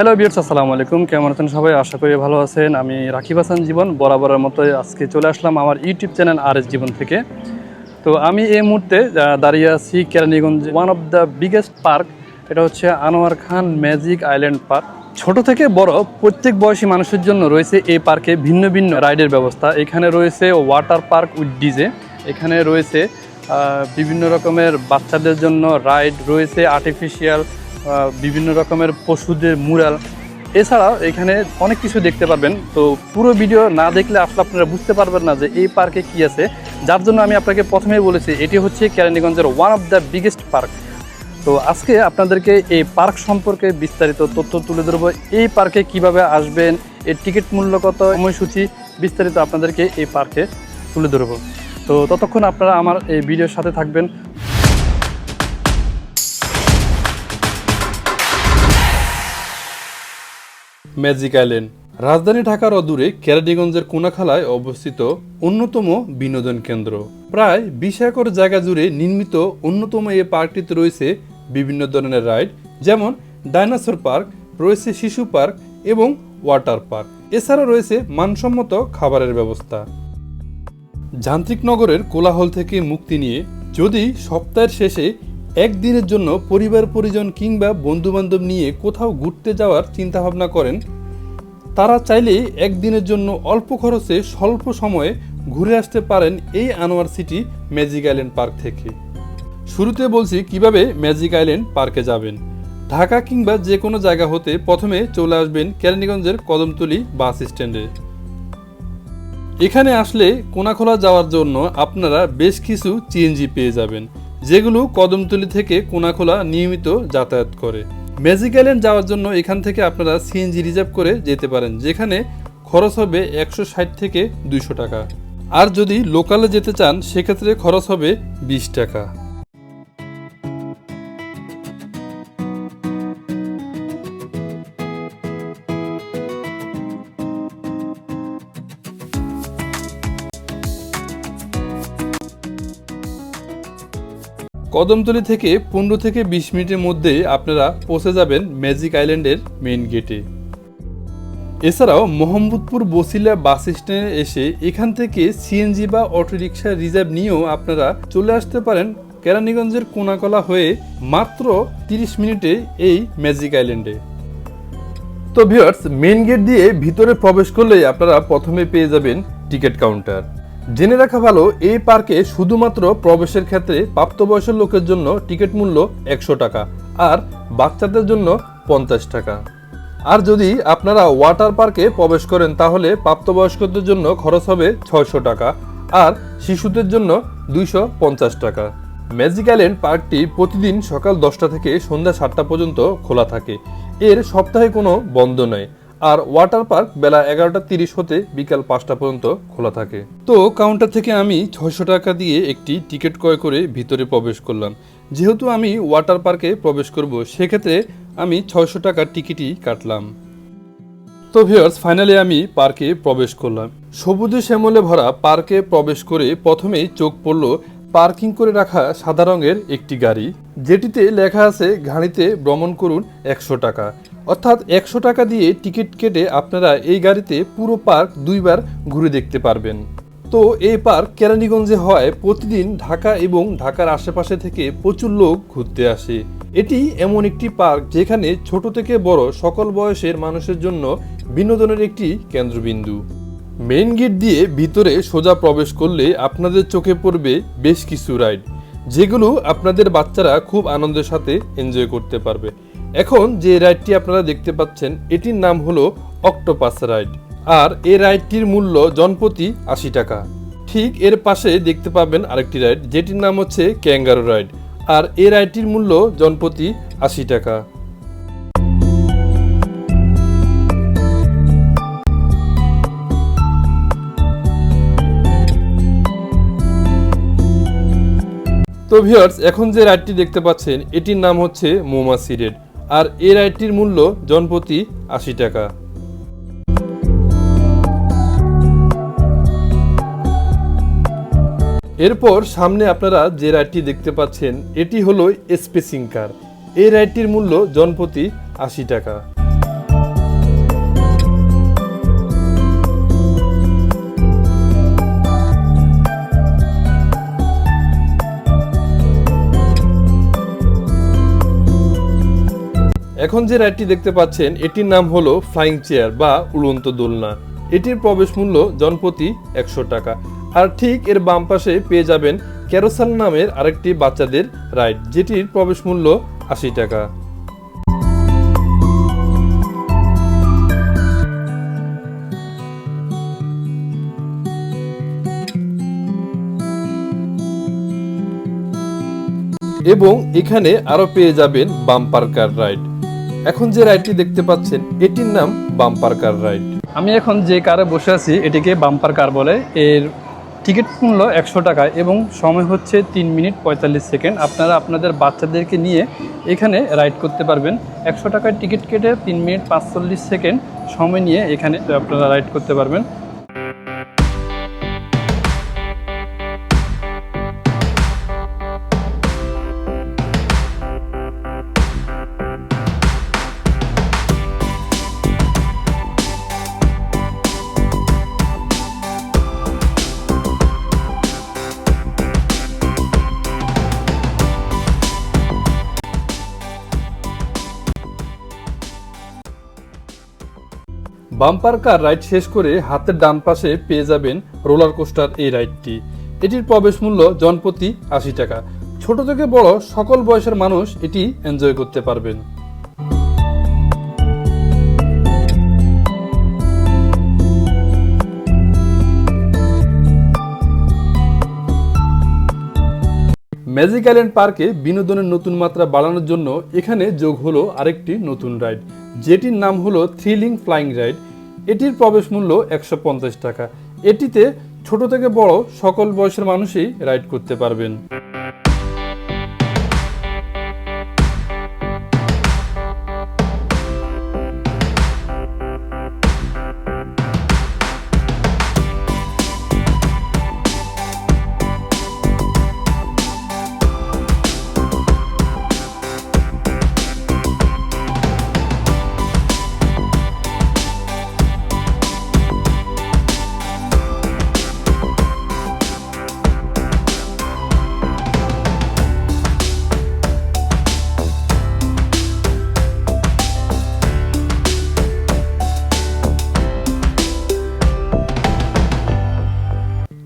Hello বিয়ার্স আসসালামু আলাইকুম। কেমন আছেন সবাই? আশা করি ভালো আছেন। আমি রাকিব হাসান জীবন, বরাবরের মতো আজকে চলে আসলাম আমার YouTube channel R S Jibon থেকে। তো আমি এই মুহূর্তে দাঁড়িয়ে আছি Keraniganj one of the biggest park এটা হচ্ছে Anwar Khan magic island park ছোট থেকে বড়, প্রত্যেক বয়সী মানুষের জন্য রয়েছে এই পার্কে ভিন্ন ভিন্ন রাইডের ব্যবস্থা। এখানে রয়েছে ওয়াটার পার্ক উইথ ডিজে এখানে রয়েছে বিভিন্ন রকমের বাচ্চাদের জন্য রাইড, রয়েছে আর্টিফিশিয়াল বিভিন্ন রকমের পশুদের মুরাল। এছাড়াও এখানে অনেক কিছু দেখতে পারবেন। তো পুরো ভিডিও না দেখলে আসলে আপনারা বুঝতে পারবেন না যে এই পার্কে কি আছে। যার জন্য আমি আপনাকে প্রথমেই বলেছি, এটি হচ্ছে কেরানীগঞ্জের one of the biggest park তো আজকে আপনাদেরকে এই পার্ক সম্পর্কে বিস্তারিত তথ্য তুলে ধরবো। এই পার্কে কীভাবে আসবেন, এর টিকিট মূল্য কত, সময়সূচি বিস্তারিত আপনাদেরকে এই পার্কে তুলে ধরবো। তো ততক্ষণ আপনারা আমার এই ভিডিওর সাথে থাকবেন। Magic island. রাজধানী ঢাকার অদূরে কেরানীগঞ্জের কোনাখালায় অবস্থিত অন্যতম বিনোদন কেন্দ্র। প্রায় বিশ একর জায়গা জুড়ে নির্মিত অন্যতম এই পার্কটিতে রয়েছে বিভিন্ন ধরনের রাইড, যেমন ডাইনোসর পার্ক, রয়েছে শিশু পার্ক এবং ওয়াটার পার্ক। এছাড়া রয়েছে মানসম্মত খাবারের ব্যবস্থা। যান্ত্রিক নগরের কোলাহল থেকে মুক্তি নিয়ে যদি সপ্তাহের শেষে একদিনের জন্য পরিবার পরিজন কিংবা বন্ধুবান্ধব নিয়ে কোথাও ঘুরতে যাওয়ার চিন্তাভাবনা করেন তারা চাইলে একদিনের জন্য অল্প খরচে স্বল্প সময়ে ঘুরে আসতে পারেন এই Anwar city magic island park থেকে। শুরুতে বলছি কীভাবে ম্যাজিক আইল্যান্ড পার্কে যাবেন। ঢাকা কিংবা যে কোনো জায়গা হতে প্রথমে চলে আসবেন কেরানীগঞ্জের কদমতলি বাস স্ট্যান্ডে। এখানে আসলে কোনাখোলা যাওয়ার জন্য আপনারা বেশ কিছু সিএনজি পেয়ে যাবেন, যেগুলো কদমতলি থেকে কোনাখোলা নিয়মিত যাতায়াত করে। ম্যাজিক আইল্যান্ড যাওয়ার জন্য এখান থেকে আপনারা সিএনজি রিজার্ভ করে যেতে পারেন, যেখানে খরচ হবে একশো ষাট থেকে দুইশো টাকা। আর যদি লোকালে যেতে চান, সেক্ষেত্রে খরচ হবে বিশ টাকা। কদমতলি থেকে পনেরো থেকে বিশ মিনিটের মধ্যে আপনারা পৌঁছে যাবেন ম্যাজিক আইল্যান্ডের মেইন গেটে। এছাড়াও মোহাম্মদপুর বসিলা বাস স্ট্যান্ডে এসে এখান থেকে সিএনজি বা অটোরিকশা রিজার্ভ নিয়েও আপনারা চলে আসতে পারেন কেরানীগঞ্জের কোনাকলা হয়ে মাত্র তিরিশ মিনিটে এই ম্যাজিক আইল্যান্ডে। তো ভিউয়ার্স, মেইন গেট দিয়ে ভিতরে প্রবেশ করলেই আপনারা প্রথমে পেয়ে যাবেন টিকিট কাউন্টার। জেনে রাখা ভালো, এই পার্কে শুধুমাত্র প্রবেশের ক্ষেত্রে প্রাপ্তবয়স্ক লোকের জন্য টিকিট মূল্য একশো টাকা আর বাচ্চাদের জন্য পঞ্চাশ টাকা। আর যদি আপনারা ওয়াটার পার্কে প্রবেশ করেন, তাহলে প্রাপ্তবয়স্কদের জন্য খরচ হবে ছয়শো টাকা আর শিশুদের জন্য দুইশো পঞ্চাশ টাকা। ম্যাজিক আইল্যান্ড পার্কটি প্রতিদিন সকাল দশটা থেকে সন্ধ্যা সাতটা পর্যন্ত খোলা থাকে। এর সপ্তাহে কোনো বন্ধ নেই আর ওয়াটার পার্ক বেলা এগারোটা তিরিশ হতে বিকাল পাঁচটা পর্যন্ত খোলা থাকে। তো কাউন্টার থেকে আমি ছয়শো টাকা দিয়ে একটি টিকিট ক্রয় করে ভিতরে প্রবেশ করলাম। যেহেতু আমি ওয়াটার পার্কে প্রবেশ করব, সেক্ষেত্রে আমি ছয়শো টাকার টিকিটই কাটলাম। তো ভিউয়ার্স ফাইনালি আমি পার্কে প্রবেশ করলাম। সবুজে শ্যামলে ভরা পার্কে প্রবেশ করে প্রথমেই চোখ পড়ল পার্কিং করে রাখা সাদা রঙের একটি গাড়ি, যেটিতে লেখা আছে গাড়িতে ভ্রমণ করুন একশো টাকা। অর্থাৎ একশো টাকা দিয়ে টিকিট কেটে আপনারা এই গাড়িতে পুরো পার্ক দুইবার ঘুরে দেখতে পারবেন। তো এই পার্ক কেরানীগঞ্জে হওয়ায় প্রতিদিন ঢাকা এবং ঢাকার আশেপাশে থেকে প্রচুর লোক ঘুরতে আসে। এটি এমন একটি পার্ক যেখানে ছোট থেকে বড় সকল বয়সের মানুষের জন্য বিনোদনের একটি কেন্দ্রবিন্দু। মেইন গেট দিয়ে ভিতরে সোজা প্রবেশ করলে আপনাদের চোখে পড়বে বেশ কিছু রাইড, যেগুলো আপনাদের বাচ্চারা খুব আনন্দের সাথে এনজয় করতে পারবে। এখন যে রাইডটি আপনারা দেখতে পাচ্ছেন, এটির নাম হলো অক্টোপাস রাইড। আর এই রাইডটির মূল্য জনপ্রতি আশি টাকা। ঠিক এর পাশে দেখতে পাবেন আরেকটি রাইড, যেটির নাম হচ্ছে ক্যাঙ্গারো রাইড। আর এই রাইডটির মূল্য জনপ্রতি আশি টাকা। তো ভিউয়ার্স, এখন যে রাইডটি দেখতে পাচ্ছেন, এটির নাম হচ্ছে মৌমাছি রেড। আর এই রাইডটির মূল্য জনপ্রতি আশি টাকা। এরপর সামনে আপনারা যে রাইডটি দেখতে পাচ্ছেন, এটি হলো স্পেসিং কার এই রাইডটির মূল্য জনপ্রতি আশি টাকা। এখন যে রাইডটি দেখতে পাচ্ছেন, এটির নাম হলো ফ্লাইং চেয়ার বা উড়ন্ত দোলনা। এটির প্রবেশ মূল্য জনপ্রতি একশো টাকা। আর ঠিক এর বাম পাশে পেয়ে যাবেন ক্যারোসাল নামের আরেকটি বাচ্চাদের রাইড, যেটির প্রবেশ মূল্য আশি টাকা। এবং এখানে আরও পেয়ে যাবেন বাম্পার কার রাইড। এখন যে রাইডটি দেখতে পাচ্ছেন, এটির নাম বাম্পার কার রাইড। আমি এখন যে কারে বসে আছি, এটিকে বাম্পার কার বলে। এর টিকিট মূল্য একশো টাকা এবং সময় হচ্ছে তিন মিনিট পঁয়তাল্লিশ সেকেন্ড। আপনারা আপনাদের বাচ্চাদেরকে নিয়ে এখানে রাইড করতে পারবেন। একশো টাকার টিকিট কেটে তিন মিনিট পাঁচচল্লিশ সেকেন্ড সময় নিয়ে এখানে আপনারা রাইড করতে পারবেন। বাম্পার কার রাইড শেষ করে হাতের ডান পাশে পেয়ে যাবেন রোলার কোস্টার এই রাইডটি। এটির প্রবেশ মূল্য জনপ্রতি আশি টাকা। ছোট থেকে বড় সকল বয়সের মানুষ এটি এনজয় করতে পারবেন। ম্যাজিক আইল্যান্ড পার্কে বিনোদনের নতুন মাত্রা বাড়ানোর জন্য এখানে যোগ হলো আরেকটি নতুন রাইড। যেটির নাম হলো থ্রিলিং ফ্লাইং রাইড। এটির প্রবেশ মূল্য একশো পঞ্চাশ টাকা। এটিতে ছোট থেকে বড় সকল বয়সের মানুষই রাইড করতে পারবেন।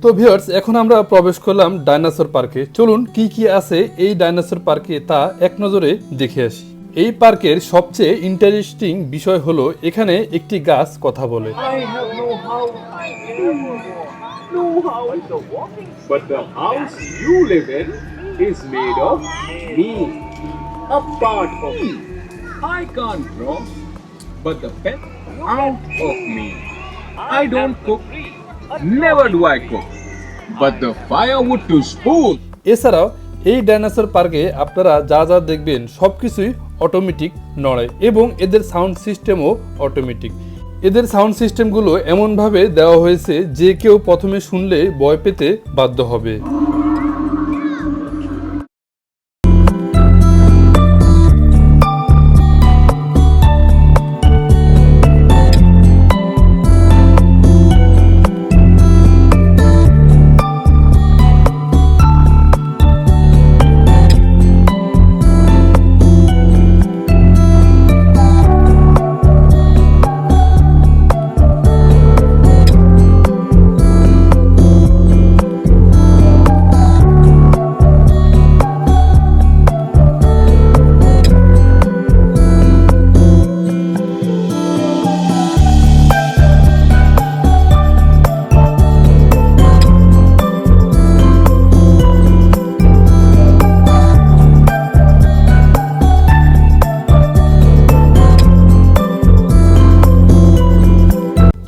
তো ভিউয়ার্স এখন আমরা প্রবেশ করলাম ডাইনোসর পার্কে চলুন কি কি আছে এই ডাইনোসর পার্কে তা এক নজরে দেখে আসি। এই পার্কের সবচেয়ে ইন্টারেস্টিং বিষয় হলো এখানে একটি গাছ কথা বলে। I don't cook. Never do I cook. But the firewood to spoon. এছাড়াও, এই ডাইনোসর পার্কে আপনারা যা যা দেখবেন সব কিছুই অটোমেটিক নড়ে এবং এদের সাউন্ড সিস্টেমও অটোমেটিক এদের সাউন্ড সিস্টেমগুলো এমনভাবে দেওয়া হয়েছে যে কেউ প্রথমে শুনলে ভয় পেতে বাধ্য হবে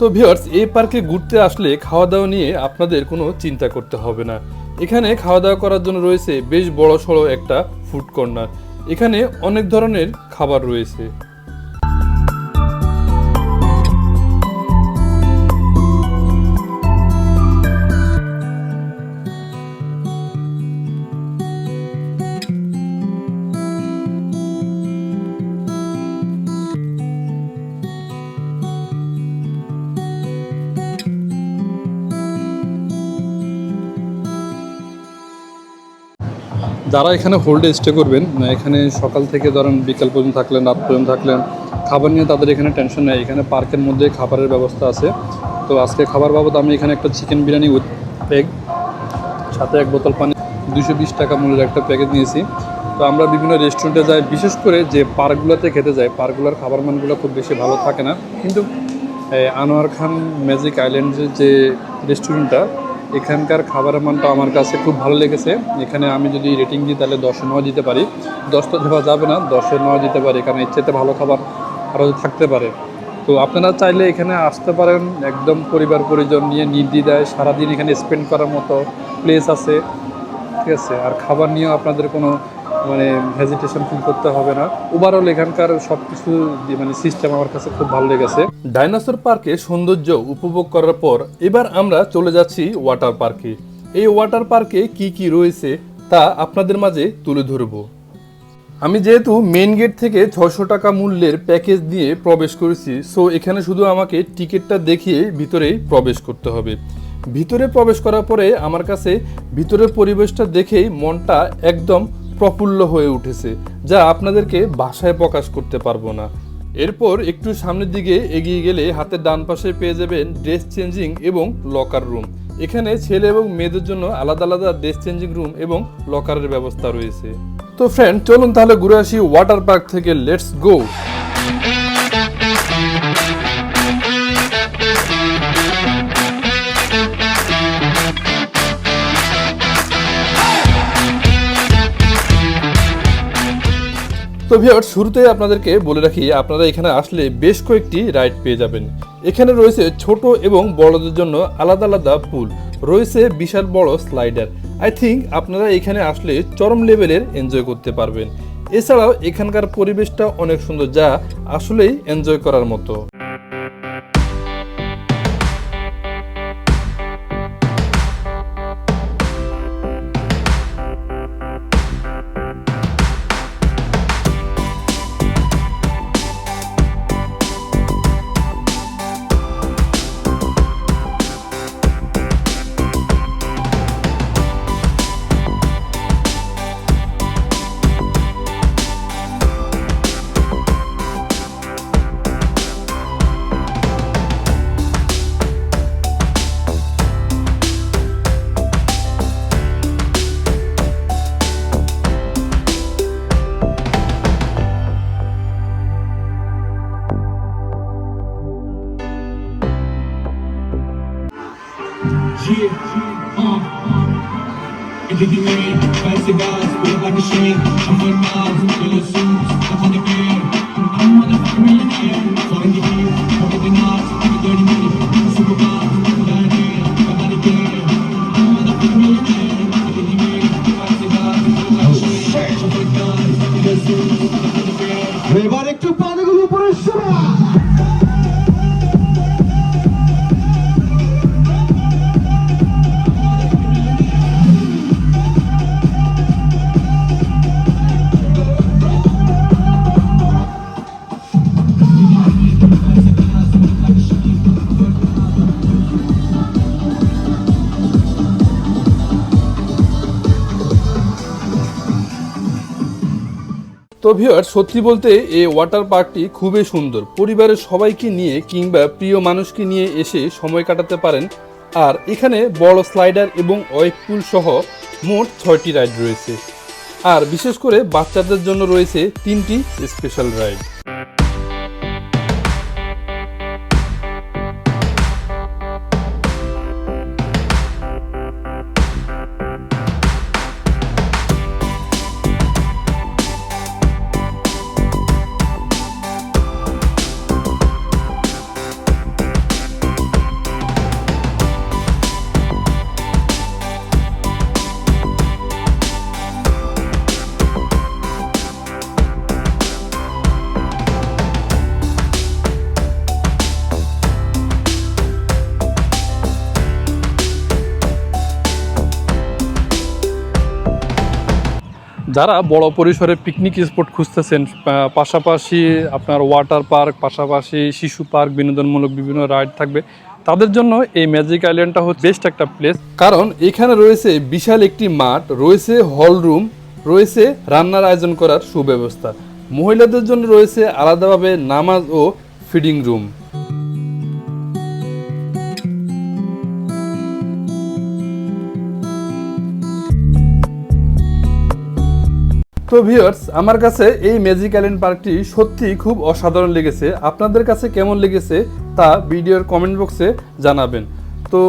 তো ভিওর্স এই পার্কে ঘুরতে আসলে খাওয়া দাওয়া নিয়ে আপনাদের কোনো চিন্তা করতে হবে না। এখানে খাওয়া দাওয়া করার জন্য রয়েছে বেশ বড় সড়ো একটা ফুড কর্নার এখানে অনেক ধরনের খাবার রয়েছে। যারা এখানে হোল্ডে স্টে করবেন না এখানে সকাল থেকে ধরেন বিকাল পর্যন্ত থাকলেন, রাত পর্যন্ত থাকলেন, খাবার নিয়ে তাদের এখানে টেনশন নেই। এখানে পার্কের মধ্যে খাবারের ব্যবস্থা আছে। তো আজকে খাবার বাবদ আমি এখানে একটা চিকেন বিরিয়ানি উইথ এগ সাথে এক বোতল পানি দুশো বিশ টাকা মূল্যের একটা প্যাকেজ নিয়েছি। তো আমরা বিভিন্ন রেস্টুরেন্টে যাই, বিশেষ করে যে পার্কগুলোতে খেতে যাই, পার্কগুলোর খাবার মানগুলো খুব বেশি ভালো থাকে না। কিন্তু আনোয়ার খান ম্যাজিক আইল্যান্ডের যে রেস্টুরেন্টটা এখানকার খাবারের মানটা আমার কাছে খুব ভালো লেগেছে। এখানে আমি যদি রেটিং দিই, তাহলে দশে নয় দিতে পারি। দশ তো দেওয়া যাবে না, দশে নয় দিতে পারি, কারণ ইচ্ছেতে ভালো খাবার আরও থাকতে পারে। তো আপনারা চাইলে এখানে আসতে পারেন, একদম পরিবার পরিজন নিয়ে নির্দ্বিধায় সারাদিন এখানে স্পেন্ড করার মতো প্লেস আছে। ঠিক আছে? আর খাবার নিয়েও আপনাদের কোনো মানে হেজিটেশন ফিল করতে হবে না। ওভারঅল এখানকার সব কিছু মানে সিস্টেম আমার কাছে খুব ভালো লেগেছে। ডাইনোসর পার্কে সৌন্দর্য উপভোগ করার পর এবার আমরা চলে যাচ্ছি ওয়াটার পার্কে এই ওয়াটার পার্কে কি কি রয়েছে তা আপনাদের মাঝে তুলে ধরবো। আমি যেহেতু মেন গেট থেকে ছশো টাকা মূল্যের প্যাকেজ দিয়ে প্রবেশ করেছি সো এখানে শুধু আমাকে টিকিটটা দেখিয়ে ভিতরেই প্রবেশ করতে হবে। ভিতরে প্রবেশ করার পরে আমার কাছে ভিতরের পরিবেশটা দেখেই মনটা একদম প্রফুল্ল হয়ে উঠেছে, যা আপনাদেরকে বাসায় প্রকাশ করতে পারব না। এরপর একটু সামনের দিকে এগিয়ে গেলে হাতের ডান পাশে পেয়ে যাবেন ড্রেস চেঞ্জিং এবং লকার রুম। এখানে ছেলে এবং মেয়েদের জন্য আলাদা আলাদা ড্রেস চেঞ্জিং রুম এবং লকারের ব্যবস্থা রয়েছে। তো ফ্রেন্ড চলুন তাহলে ঘুরে আসি ওয়াটার পার্ক থেকে লেটস গো তো ভিউয়ার শুরুতে আপনাদেরকে বলে রাখি, আপনারা এখানে আসলে বেশ কয়েকটি রাইড পেয়ে যাবেন। এখানে রয়েছে ছোট এবং বড়দের জন্য আলাদা আলাদা পুল, রয়েছে বিশাল বড় স্লাইডার। আই থিঙ্ক আপনারা এখানে আসলে চরম লেভেলের এনজয় করতে পারবেন। এছাড়াও এখানকার পরিবেশটা অনেক সুন্দর, যা আসলেই এনজয় করার মতো। তো ভিউয়ার সত্যি বলতে এই ওয়াটার পার্কটি খুবই সুন্দর। পরিবারের সবাইকে নিয়ে কিংবা প্রিয় মানুষকে নিয়ে এসে সময় কাটাতে পারেন। আর এখানে বড় স্লাইডার এবং ওয়েব পুল সহ মোট ছয়টি রাইড রয়েছে। আর বিশেষ করে বাচ্চাদের জন্য রয়েছে তিনটি স্পেশাল রাইড যারা বড় পরিসরে পিকনিক স্পট খুঁজতেছেন পাশাপাশি আপনার ওয়াটার পার্ক পাশাপাশি শিশু পার্ক বিনোদনমূলক বিভিন্ন রাইড থাকবে, তাদের জন্য এই ম্যাজিক আইল্যান্ডটা হচ্ছে বেস্ট একটা প্লেস কারণ এখানে রয়েছে বিশাল একটি মাঠ, রয়েছে হল রুম রয়েছে রান্নার আয়োজন করার সুব্যবস্থা। মহিলাদের জন্য রয়েছে আলাদাভাবে নামাজ ও ফিডিং রুম তো ভিউয়ার্স আমার কাছে এই ম্যাজিক আইল্যান্ড পার্কটি সত্যি খুব অসাধারণ লেগেছে। আপনাদের কাছে কেমন লেগেছে তা ভিডিওর কমেন্ট বক্সে জানাবেন। তো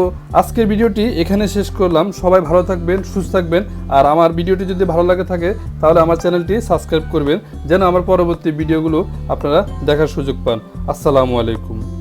আজকের ভিডিওটি এখানে শেষ করলাম। সবাই ভালো থাকবেন, সুস্থ থাকবেন। আর আমার ভিডিওটি যদি ভালো লাগে থাকে, তাহলে আমার চ্যানেলটি সাবস্ক্রাইব করবেন। যেন আমার পরবর্তী ভিডিওগুলো আপনারা দেখার সুযোগ পান। আসসালামু আলাইকুম।